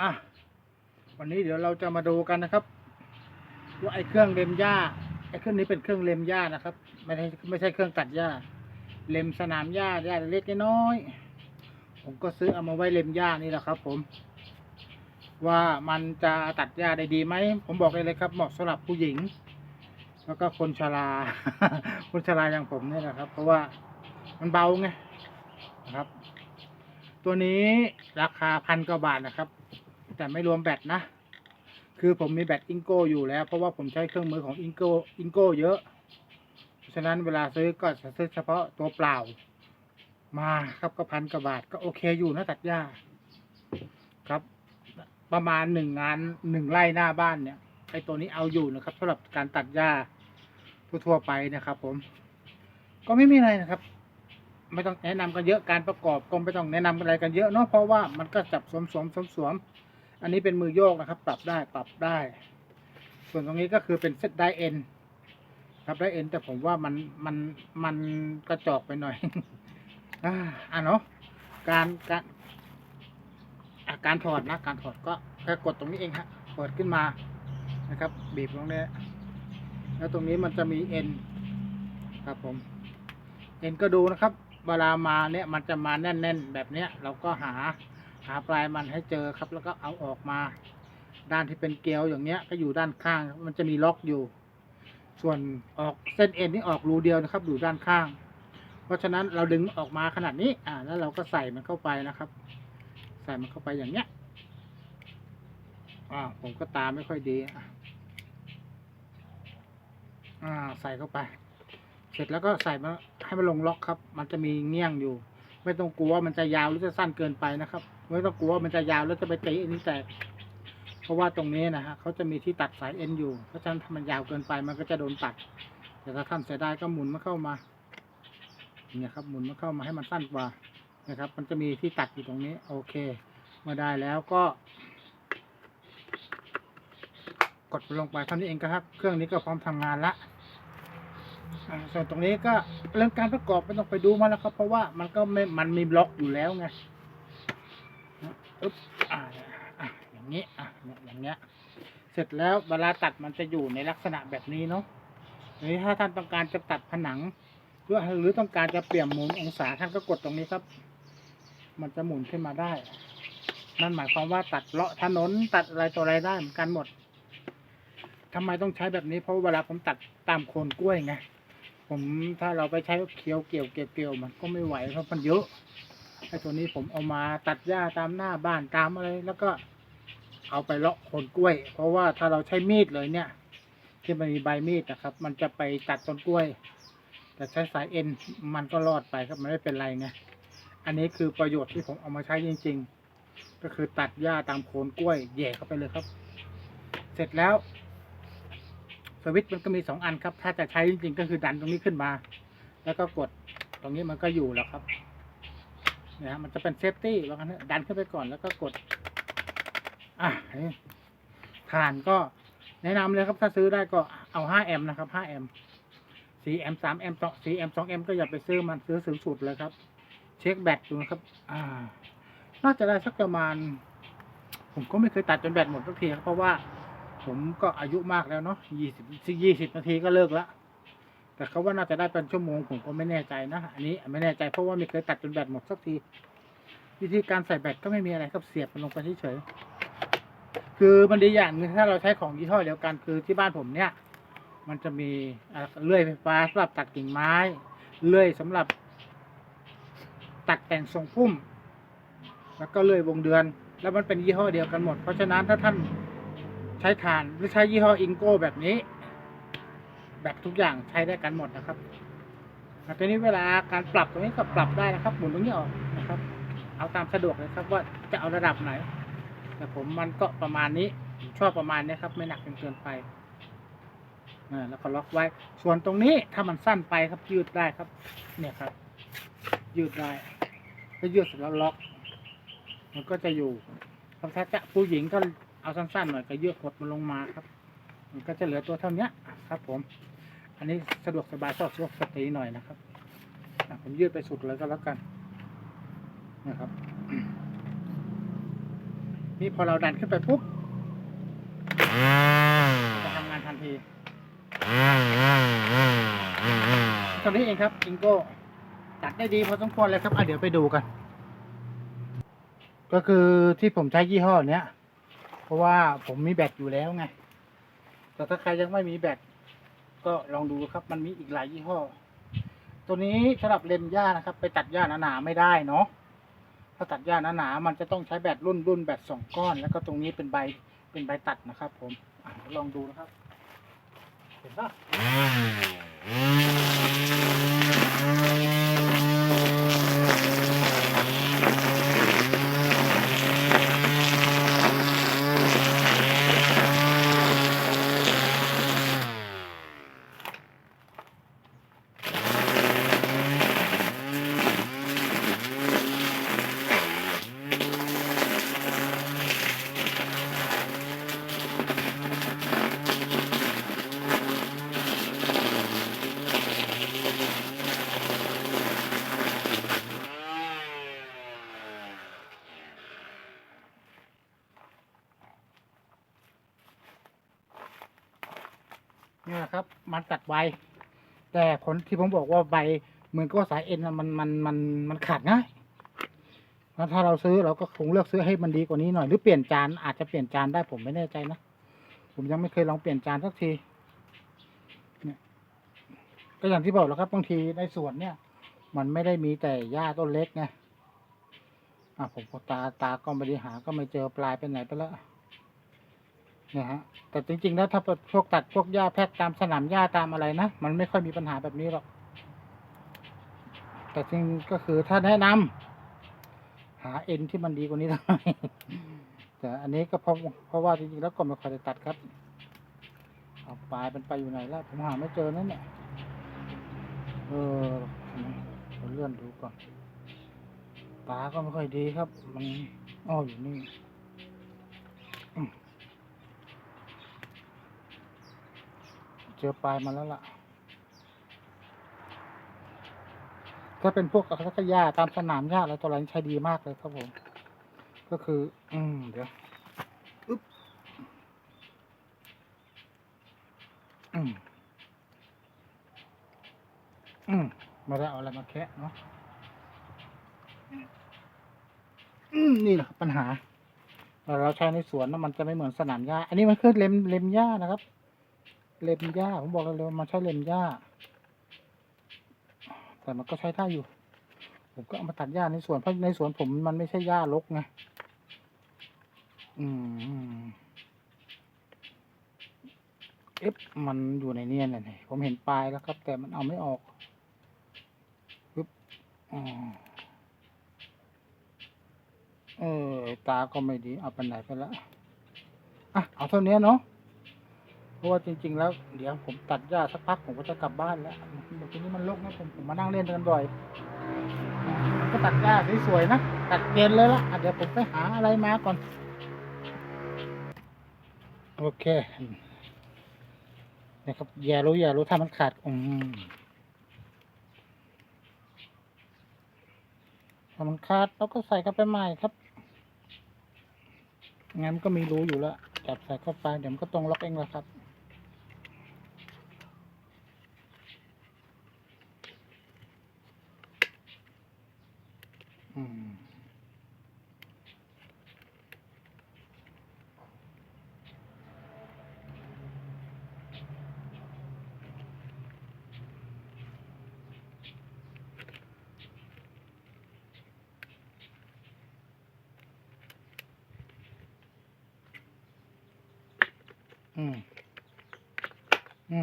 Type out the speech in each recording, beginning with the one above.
อะวันนี้เดี๋ยวเราจะมาดูกันนะครับว่าไอ้เครื่องเล็มหญ้าไอ้เครื่องนี้เป็นเครื่องเล็มหญ้านะครับไม่ใช่ไม่ใช่เครื่องตัดหญ้า เล็มสนามหญ้าหญ้าเล็กน้อย ผมก็ซื้อเอามาไว้เล็มหญ้านี่แหละครับ ผม ว่ามันจะตัดหญ้าได้ดีไหมผมบอกเลยเลยครับ เหมาะสำหรับผู้หญิง แล้วก็คนชราคนชราอย่างผมนี่ยนะครับ เพราะว่ามันเบาไงนะครับ ตัวนี้ราคาพันกว่าบาทนะครับ แต่ไม่รวมแบตนะ คือผมมีแบตอิงโก้อยู่แล้ว เพราะว่าผมใช้เครื่องมือของอิงโก้อิงโก้เยอะเพราะฉะนั้นเวลาซื้อก็จะซื้อเฉพาะตัวเปล่า มาครับก็พันกว่าบาทก็โอเคอยู่นะตัดหญ้าครับ ประมาณหนึ่งงานหนึ่งไร่หน้าบ้านเนี่ยไอตัวนี้เอาอยู่นะครับสำหรับการตัดหญ้าทั่วๆไปนะครับ ผม ก็ไม่มีอะไรนะครับไม่ต้องแนะนำกันเยอะการประกอบก็ไม่ต้องแนะนำอะไรกันเยอะเนาะเพราะว่ามันก็จับสวมสวมสวมสวม อันนี้เป็นมือโยกนะครับ ปรับได้ปรับได้ ส่วนตรงนี้ก็คือเป็นเซตไดเอ็นครับไดเอ็นแต่ผมว่ามันมันมันกระจอกไปหน่อยอ่าเนาะการการอะการถอดนะ การถอดก็แค่กดตรงนี้เองฮะเปิดขึ้นมานะครับ บีบตรงนี้แล้วตรงนี้มันจะมีเอ็นครับผมเอ็นก็ดูนะครับ เวลามาเนี่ยมันจะมาแน่น ๆ แบบเนี้ย เราก็หา หาปลายมันให้เจอครับ แล้วก็เอาออกมา ด้านที่เป็นเกลียวอย่างเงี้ย ก็อยู่ด้านข้าง มันจะมีล็อกอยู่ ส่วนออกเส้นเอ็นนี่ออกรูเดียวนะครับ อยู่ด้านข้าง เพราะฉะนั้นเราดึงออกมาขนาดนี้ อ่า แล้วเราก็ใส่มันเข้าไปนะครับ ใส่มันเข้าไปอย่างเงี้ยอ่าผมก็ตามไม่ค่อยดีอะอ่าใส่เข้าไป เสร็จแล้วก็ใส่มาให้มันลงล็อกครับ มันจะมีเงี้ยงอยู่ ไม่ต้องกลัวว่ามันจะยาวหรือจะสั้นเกินไปนะครับ ไม่ต้องกลัวว่ามันจะยาวแล้วจะไปตีอันนี้แตกเพราะว่าตรงนี้นะฮะเขาจะมีที่ตัดสายเอ็นอยู่เพราะฉะนั้นถ้ามันยาวเกินไปมันก็จะโดนตัด แต่ถ้าท่านเสียดายก็หมุนมันเข้ามาเนี่ยครับหมุนมันเข้ามาให้มันสั้นกว่านะครับ มันจะมีที่ตัดอยู่ตรงนี้ โอเคมื่อได้แล้วก็ กดลงไปเท่านี้เองครับ เครื่องนี้ก็พร้อมทำงานละ อ่าส่วนตรงนี้ก็เรื่องการประกอบไม่ต้องไปดูมาแล้วครับ เพราะว่ามันก็ไม่มันมีบล็อกอยู่แล้วไงอึ๊บอ่าอะอย่างนี้อะเนี่ยอย่างเงี้ย เสร็จแล้วเวลาตัดมันจะอยู่ในลักษณะแบบนี้เนาะทีนี้ถ้าท่านต้องการจะตัดผนังหรือหรือต้องการจะเปลี่ยนหมุนองศาท่านก็กดตรงนี้ครับ มันจะหมุนขึ้นมาได้ นั่นหมายความว่าตัดเลาะถนนตัดอะไรต่ออะไรได้เหมือนกันหมดทำไมต้องใช้แบบนี้เพราะเวลาผมตัดตามโคนกล้วยไง ผมถ้าเราไปใช้เคี้ยวเกี่ยวเกี่ยวมันก็ไม่ไหวเพราะมันเยอะไอ้ตัวนี้ผมเอามาตัดหญ้าตามหน้าบ้านตามอะไร แล้วก็เอาไปเลาะโคนกล้วย เพราะว่าถ้าเราใช้มีดเลยเนี่ย ที่มันมีใบมีดนะครับ มันจะไปตัดต้นกล้วย แต่ใช้สายเอ็นมันก็รอดไปครับมันไม่เป็นไรไงอันนี้คือประโยชน์ที่ผมเอามาใช้จริง ๆ ก็คือตัดหญ้าตามโคนกล้วยแย่เข้าไปเลยครับ เสร็จแล้ว สวิตช์มันก็มีสองอันครับ ถ้าจะใช้จริงๆก็คือดันตรงนี้ขึ้นมา แล้วก็กดตรงนี้มันก็อยู่แล้วครับนี่ยฮะมันจะเป็นเซฟตี้ว่างั้นดันขึ้นไปก่อนแล้วก็กด อะนี่ฐานก็แนะนำเลยครับ ถ้าซื้อได้ก็เอาห้าแอมป์นะครับห้าแอมป์สี่แอมป์สามแอมป์สอสี่แอมป์สองแอมป์ก็อย่าไปซื้อมันซื้อสูงสุดเลยครับ เช็คแบตดูนะครับ อ่า น่าจะได้สักประมาณ ผมก็ไม่เคยตัดจนแบตหมดสักทีครับเพราะว่า ผมก็อายุมากแล้วเนาะยี่สิบยี่สิบนาทีก็เลิกละแต่เขาว่าน่าจะได้เป็นชั่วโมงผมก็ไม่แน่ใจนะ อันนี้ไม่แน่ใจเพราะว่าไม่เคยตัดจนแบตหมดสักที วิธีการใส่แบตก็ไม่มีอะไรครับเสียบมันลงไปเฉยๆคือมันดีอย่างนึงถ้าเราใช้ของยี่ห้อเดียวกันคือที่บ้านผมเนี่ย มันจะมีเลื่อยไฟฟ้าสำหรับตัดกิ่งไม้เลื่อยสำหรับ ตัดแต่งทรงพุ่ม แล้วก็เลื่อยวงเดือน แล้วมันเป็นยี่ห้อเดียวกันหมด เพราะฉะนั้นถ้าท่าน ใช้ฐานหรือใช้ยี่ห้ออิงโก้แบบนี้ แบบทุกอย่างใช้ได้กันหมดนะครับแล้วทีนี้เวลาการปรับตรงนี้ก็ปรับได้นะครับ หมุนตรงนี้ออกนะครับ เอาตามสะดวกเลยครับ ว่าจะเอาระดับไหน แต่ผมมันก็ประมาณนี้ชอบประมาณนี้ครับ ไม่หนักจนเกินไปแล้วก็ล็อกไว้ ส่วนตรงนี้ถ้ามันสั้นไปครับยืดได้ครับ เนี่ยครับ ยืดได้ก็ยืดเสร็จแล้วล็อก มันก็จะอยู่ถ้าจะผู้หญิงก็ เอาสั้นๆหน่อยก็ยืดกดมันลงมาครับ มันก็จะเหลือตัวเท่านี้ครับ ผม อันนี้สะดวกสบายชอบสวกสตรีหน่อยนะครับผมยืดไปสุดเลยก็แล้วกันนะครับ นี่พอเราดันขึ้นไปปุ๊บจะทำงานทันทีเท่านี้เองครับจิงโก้ตัดได้ดีพอสมควรเลยครับอะเดี๋ยวไปดูกัน ก็คือที่ผมใช้ยี่ห้อเนี้ย เพราะว่าผมมีแบตอยู่แล้วไง แต่ถ้าใครยังไม่มีแบตก็ลองดูครับ มันมีอีกหลายยี่ห้อ ตัวนี้สำหรับเล็มหญ้านะครับ ไปตัดหญ้าหนาๆไม่ได้เนาะ ถ้าตัดหญ้าหนาๆมันจะต้องใช้แบตรุ่นรุ่นแบตสองก้อน แล้วก็ตรงนี้เป็นใบเป็นใบตัดนะครับ ผมอลองดูนะครับ เห็นปะ มันตัดใบแต่ผลที่ผมบอกว่าใบเหมือนกับว่าสายเอ็นมันมันมันมันขาดง่ายแล้วถ้าเราซื้อเราก็คงเลือกซื้อให้มันดีกว่านี้หน่อยหรือเปลี่ยนจานอาจจะเปลี่ยนจานได้ผมไม่แน่ใจนะผมยังไม่เคยลองเปลี่ยนจานสักทีเนี่ยก็อย่างที่บอกแล้วครับบางทีในสวนเนี่ย มันไม่ได้มีแต่หญ้าต้นเล็กไงอะผมตาตาก็ไม่ได้หาก็ไม่เจอปลายไปไหนไปแล้ว เนี่ยฮะแต่จริงๆแล้วถ้าพวกตัดพวกหญ้าแพทย์ตามสนามหญ้าตามอะไรนะมันไม่ค่อยมีปัญหาแบบนี้หรอกแต่จริงก็คือถ้าแนะนำหาเอ็นที่มันดีกว่านี้หน่อยแต่อันนี้ก็เพราะเพราะว่าจริงๆแล้วก็ไม่ค่อยได้ตัดครับเอาปลายมันไปอยู่ไหนแล้วผมหาไม่เจอนั่นเนี่ยเออผมเลื่อนดูก่อนตาก็ไม่ค่อยดีครับ มันอ้ออยู่นี่อืมเจอปลายมาแล้วล่ะ ถ้าเป็นพวกอัคยาตามสนามหญ้าอะไรตัวอะไรนี่ใช้ดีมากเลยครับผม ก็คือ อืม เดี๋ยวอึ๊บอืมอืมม่ได้เอาอะไรมาแคะเนาะอืมนี่แหละปัญหาเราใช้ในสวนนะมันจะไม่เหมือนสนามหญ้า อันนี้มันคือเล็มเล็มหญ้านะครับ เล็มหญ้าผมบอกเลยว่ามันใช้เล็มหญ้า แต่มันก็ใช้ได้อยู่ ผมก็เอามาตัดหญ้าในสวนเพราะในสวนผมมันไม่ใช่หญ้ารกไงอืมเอฟมันอยู่ในเนียนเลยผมเห็นปลายแล้วครับ แต่มันเอาไม่ออกปึ๊บอ๋อเออตาก็ไม่ดี เอาไปไหนไปละอะ เอาเท่านี้เนาะ ราะว่าจริง ๆ แล้วเดี๋ยวผมตัดหญ้าสักพักผมก็จะกลับบ้านแล้วเดี๋ยวนี้มันรกนะผมผมมานั่งเล่นกันบ่อยก็ตัดหญ้าสวยๆนะตัดเย็นเลยละ่ะเดี๋ยวผมไปหาอะไรมาก่อนโอเคนะครับอย่ารู้อย่ารู้ถ้ามันขาดอืมถ้ามันขาดเราก็ใส่เข้าไปใหม่ครับงั้นก็มีรูอยู่แล้วจับใส่เข้าไปเดี๋ยวมันก็ตรงล็อกเองแหละครับ อืมอืมอื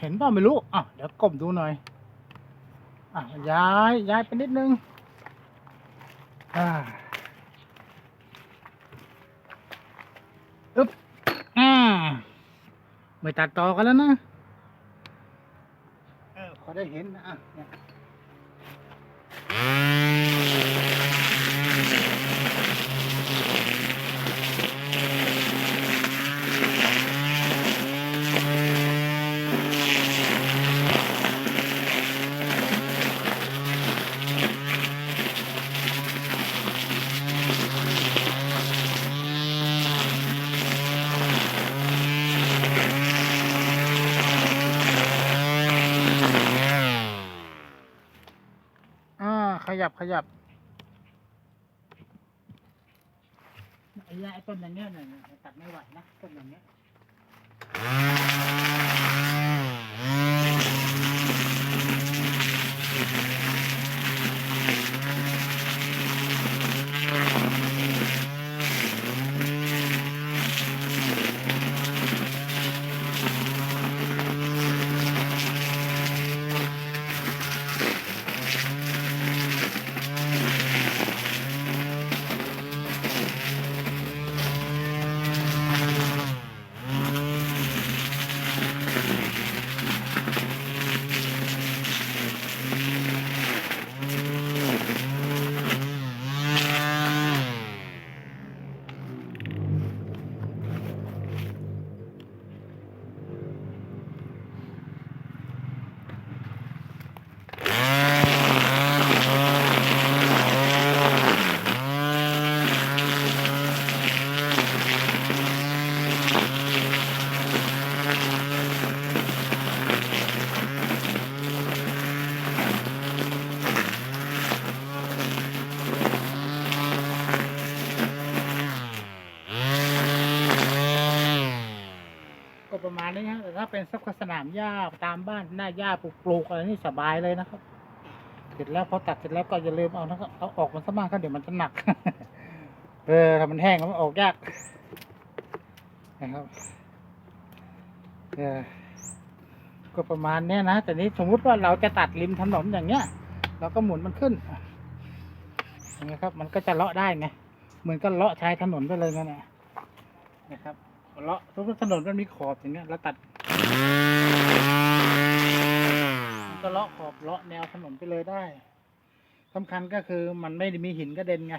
เห็นเปล่าไม่รู้อะเดี๋ยวกลมดูหน่อย อะย้ายย้ายไปนิดนึง อ่าอึ๊บอ่าไม่ตัดต่อกันแล้วนะ เออพอได้เห็นนะอะเนี่ย ยับขยับไอ้ยาไอ้ต้นอย่างเงี้ยเนี่ยเนี่ยตัดไม่ไหวนะต้นนั้นเนี้ย เป็นสักสนามหญ้าตามบ้านหน้าหญ้าปลูกๆอะไรนี่สบายเลยนะครับเสร็จแล้วพอตัดเสร็จแล้วก็อย่าลืมเอานะครับเอาออกมันซะบ้างครับเดี๋ยวมันจะหนัก เออถ้ามันแห้งแล้วมันออกยากนะครับเออก็ประมาณเนี้ยนะแต่นี้สมมุติว่าเราจะตัดริมถนนอย่างเงี้ย เราก็หมุนมันขึ้นอย่างเงี้ยครับ มันก็จะเลาะได้ไงเหมือนก็เลาะชายถนนไปเลยนั่นแหละนะครับเลาะทุกถนนมันมีขอบอย่างเงี้ยแล้วตัด ก็เลาะขอบเลาะแนวถนนไปเลยได้สำคัญก็คือมันไม่ได้มีหินกระเด็นไง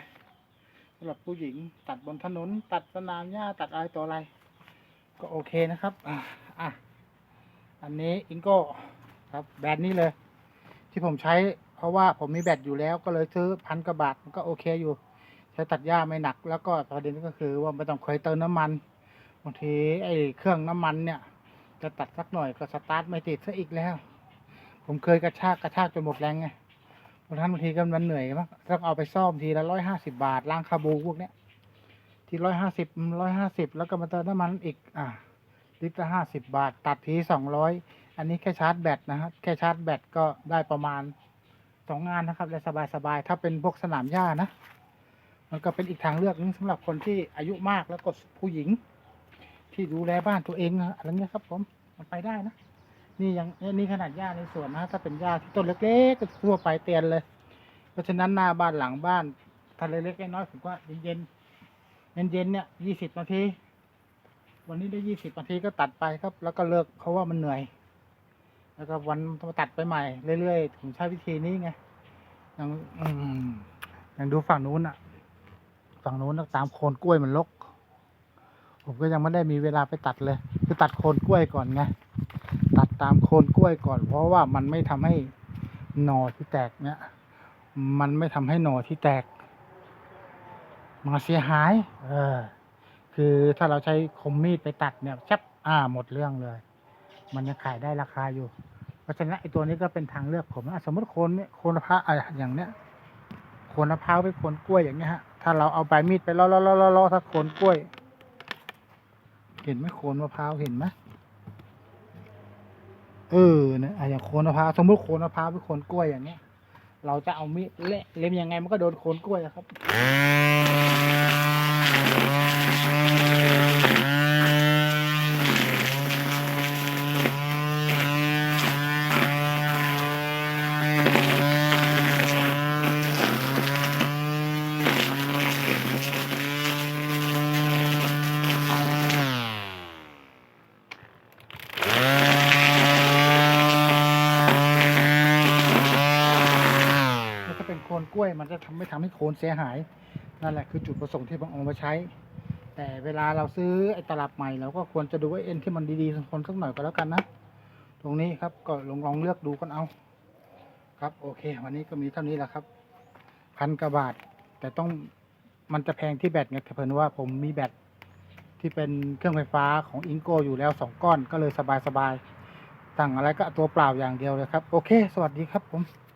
สำหรับผู้หญิงตัดบนถนน ตัดสนามหญ้าตัดอะไรต่ออะไร ก็โอเคนะครับ อะอะอันนี้อิงโก้ครับแบรนด์นี้เลย ที่ผมใช้เพราะว่าผมมีแบตอยู่แล้วก็เลยซื้อพันกว่าบาทมันก็โอเคอยู่ ใช้ตัดหญ้าไม่หนัก แล้วก็ประเด็นก็คือว่าไม่ต้องเคยเติมน้ำมันบางทีไอ้เครื่องน้ำมันเนี่ย จะตัดสักหน่อยก็สตาร์ทไม่ติดซะอีกแล้ว ผมเคยกระชากกระชากจนหมดแรงไงบางท่านบางทีก็มันเหนื่อยมากต้องเอาไปซ่อมทีละร้อยห้าสิบาทล้างคาบูพวกเนี้ย ทีร้อยห้าสิบร้อยห้าสิบแล้วก็มาเติมน้ำมันอีกอ่าลิตรละห้าสิบบาท ตัดทีสองร้อยอันนี้แค่ชาร์จแบตนะครับแค่ชาร์จแบตก็ได้ประมาณสองงานนะครับและสบายๆถ้าเป็นพวกสนามหญ้านะ มันก็เป็นอีกทางเลือกหนึงสำหรับคนที่อายุมากแล้วก็ผู้หญิง ที่ดูแลบ้านตัวเองนะอะไรเงี้ยครับ ผมมันไปได้นะนี่ยังนี่ขนาดหญ้าในสวนนะถ้าเป็นหญ้าที่ต้นเล็กๆก็ทั่วไปเตียนเลย เพราะฉะนั้นหน้าบ้านหลังบ้านถ้าเล็กน้อยผมว่าเย็นๆเย็นเนี่ยยี่สิบนาทีวันนี้ได้ยี่สิบนาทีก็ตัดไปครับ แล้วก็เลิกเพราะว่ามันเหนื่อย แล้วก็วันตัดไปใหม่เรื่อยๆผมใช้วิธีนี้ไงอย่างอย่างดูฝั่งนู้นอะฝั่งนู้นน่ะตามโคนกล้วยมันรก ผมก็ยังไม่ได้มีเวลาไปตัดเลย คือตัดโคนกล้วยก่อนไงตัดตามโคนกล้วยก่อน เพราะว่ามันไม่ทำให้หน่อที่แตกเนี่ย มันไม่ทำให้หน่อที่แตกมาเสียหาย เออ คือถ้าเราใช้คมมีดไปตัดเนี่ยชับอ่าหมดเรื่องเลย มันยังขายได้ราคาอยู่ เพราะฉะนั้นไอ้ตัวนี้ก็เป็นทางเลือกผมนะสมมติโคนเนี่ยโคนมะพร้าวอะไรอย่างเนี้ยโคนมะพร้าวไปโคนกล้วยอย่างเงี้ยฮะถ้าเราเอาใบมีดไปล้อล้อล้อล้อล้อถ้าโคนกล้วย ห็นไหมโคนมะพร้าวเห็นไหมเออเนี่ยอะอย่างโคนมะพร้าวสมมติโคนมะพร้าวไปโคนกล้วยอย่างเงี้ย เราจะเอามีดเละเล็มยังไงมันก็โดนโคนกล้วยอะครับ นกล้วย มัน จะทำไม่ทำให้โคนเสียหาย นั่นแหละคือจุดประสงค์ที่บางองค์มาใช้ แต่เวลาเราซื้อไอ้ตลับใหม่เราก็ควรจะดูว่าเอ็นที่มันดีๆสักคนสักหน่อยก็แล้วกันนะ ตรงนี้ครับก็ลองลองเลือกดูกันเอา ครับโอเค วันนี้ก็มีเท่านี้แหละครับ พันกว่าบาท แต่ต้องมันจะแพงที่แบตไงแต่เพิ่นว่าผมมีแบตที่เป็นเครื่องไฟฟ้าของอิงโกอยู่แล้วสองก้อนก็เลยสบายๆสั่งอะไรก็ตัวเปล่าอย่างเดียวเลยครับ โอเค สวัสดีครับผม